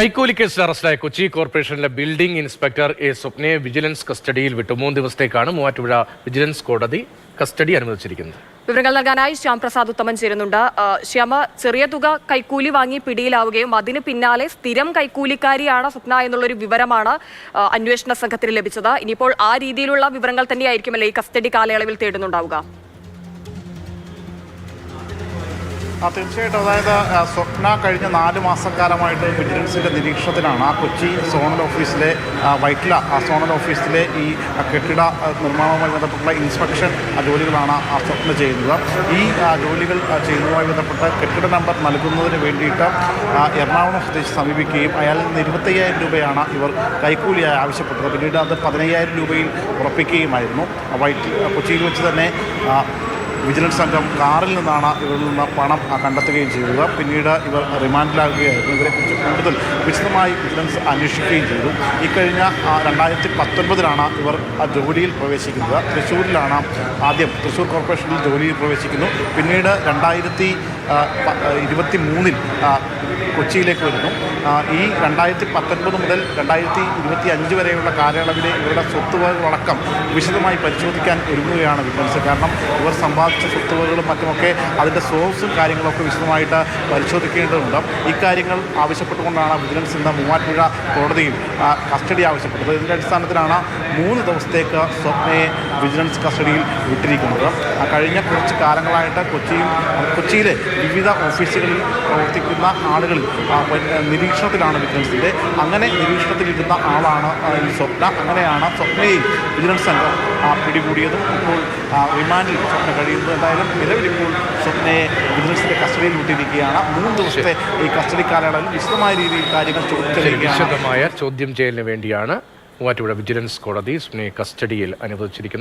കൈക്കൂലി കേസിൽ അറസ്റ്റായ കൊച്ചി കോർപ്പറേഷനിലെ ബിൽഡിംഗ് ഇൻസ്പെക്ടർ എ സ്വപ്നയെ വിജിലൻസ് കസ്റ്റഡിയിൽ വിട്ടു. മൂന്ന് ദിവസത്തേക്കാണ് മൂവാറ്റുപുഴ വിജിലൻസ് കോടതി കസ്റ്റഡി അനുവദിച്ചിരിക്കുന്നത്. വിവരങ്ങൾ നൽകാനായി ശ്യാം പ്രസാദ് ഉത്തമൻ ചേരുന്നുണ്ട്. ശ്യാമ ചെറിയ തുക കൈക്കൂലി വാങ്ങി പിടിയിലാവുകയും അതിന് പിന്നാലെ സ്ഥിരം കൈക്കൂലിക്കാരിയാണ് സ്വപ്ന എന്നുള്ളൊരു വിവരമാണ് അന്വേഷണ സംഘത്തിന് ലഭിച്ചത്. ഇനിയിപ്പോൾ ആ രീതിയിലുള്ള വിവരങ്ങൾ തന്നെയായിരിക്കുമല്ലേ ഈ കസ്റ്റഡി കാലയളവിൽ തേടുന്നുണ്ടാവുക? തീർച്ചയായിട്ടും. അതായത് സ്വപ്ന കഴിഞ്ഞ നാല് മാസക്കാലമായിട്ട് വിജിലൻസിന്റെ നിരീക്ഷണത്തിലാണ് ആ കൊച്ചി സോണൽ ഓഫീസിലെ വൈറ്റില ആ സോണൽ ഓഫീസിലെ ഈ കെട്ടിട നിർമ്മാണവുമായി ബന്ധപ്പെട്ടുള്ള ഇൻസ്പെക്ഷൻ ജോലികളാണ് ആ സ്വപ്ന ചെയ്യുന്നത്. ഈ ജോലികൾ ചെയ്യുന്നതുമായി ബന്ധപ്പെട്ട് കെട്ടിട നമ്പർ നൽകുന്നതിന് വേണ്ടിയിട്ട് എറണാകുളം സ്വദേശി സമീപിക്കുകയും അയാളിൽ നിന്ന് ഇരുപത്തയ്യായിരം രൂപയാണ് ഇവർ കൈക്കൂലിയായി ആവശ്യപ്പെട്ടത്. പിന്നീട് അത് പതിനയ്യായിരം രൂപയിൽ ഉറപ്പിക്കുകയുമായിരുന്നു. വൈറ്റിൽ വൈറ്റ് കൊച്ചിയിൽ വെച്ച് തന്നെ വിജിലൻസ് സംഘം കാറിൽ നിന്നാണ് ഇവരിൽ നിന്ന് പണം കണ്ടെത്തുകയും ചെയ്തത് പിന്നീട് ഇവർ റിമാൻഡിലാകുകയായിരുന്നു. ഇവരെക്കുറിച്ച് കൂടുതൽ വിശദമായി വിജിലൻസ് അന്വേഷിക്കുകയും ചെയ്തു. ഇക്കഴിഞ്ഞ രണ്ടായിരത്തി പത്തൊൻപതിലാണ് ഇവർ ജോലിയിൽ പ്രവേശിക്കുന്നത്. തൃശ്ശൂരിലാണ് ആദ്യം തൃശ്ശൂർ കോർപ്പറേഷനിൽ ജോലിയിൽ പ്രവേശിക്കുന്നു. പിന്നീട് രണ്ടായിരത്തി ഇരുപത്തി മൂന്നിൽ കൊച്ചിയിലേക്ക് വരുന്നു. ഈ രണ്ടായിരത്തി പത്തൊൻപത് മുതൽ രണ്ടായിരത്തി ഇരുപത്തി അഞ്ച് വരെയുള്ള കാലയളവിലെ ഇവരുടെ സ്വത്തുവകളടക്കം വിശദമായി പരിശോധിക്കാൻ ഒരുങ്ങുകയാണ് വിജിലൻസ്. കാരണം ഇവർ സമ്പാദിച്ച സ്വത്തുവകകളും മറ്റുമൊക്കെ അതിന്റെ സോഴ്സും കാര്യങ്ങളൊക്കെ വിശദമായിട്ട് പരിശോധിക്കേണ്ടതുണ്ട്. ഇക്കാര്യങ്ങൾ ആവശ്യപ്പെട്ടുകൊണ്ടാണ് വിജിലൻസ് ഇന്ന് മൂവാറ്റുപുഴ കോടതിയിൽ കസ്റ്റഡി ആവശ്യപ്പെട്ടത്. ഇതിന്റെ അടിസ്ഥാനത്തിലാണ് മൂന്ന് ദിവസത്തേക്ക് സ്വപ്നയെ വിജിലൻസ് കസ്റ്റഡിയിൽ വിട്ടിരിക്കുന്നത്. കഴിഞ്ഞ കുറച്ച് കാലങ്ങളായിട്ട് കൊച്ചിയിൽ കൊച്ചിയിലെ വിവിധ ഓഫീസുകളിൽ പ്രവർത്തിക്കുന്ന ആളുകളിൽ നിരീക്ഷണത്തിലാണ് വിജിലൻസിന്റെ. അങ്ങനെ നിരീക്ഷണത്തിലിരുന്ന ആളാണ് ഈ സ്വപ്ന അങ്ങനെയാണ് സ്വപ്നയിൽ വിജിലൻസ് സംഘം പിടികൂടിയതും. ഇപ്പോൾ റിമാൻഡിൽ സ്വപ്ന കഴിയുന്നത് എന്തായാലും നിലവിലിപ്പോൾ സ്വപ്നയെ വിജിലൻസിന്റെ കസ്റ്റഡിയിൽ വിട്ടിരിക്കുകയാണ്. മൂന്ന് ദിവസത്തെ ഈ കസ്റ്റഡി കാലയളവിൽ വിശദമായ രീതിയിൽ കാര്യങ്ങൾ ചോദിച്ചു വിശദമായ ചോദ്യം ചെയ്യലിന് വേണ്ടിയാണ് മൂവാറ്റുപുഴ വിജിലൻസ് കോടതി സ്വപ്നയെ കസ്റ്റഡിയിൽ അനുവദിച്ചിരിക്കുന്നത്.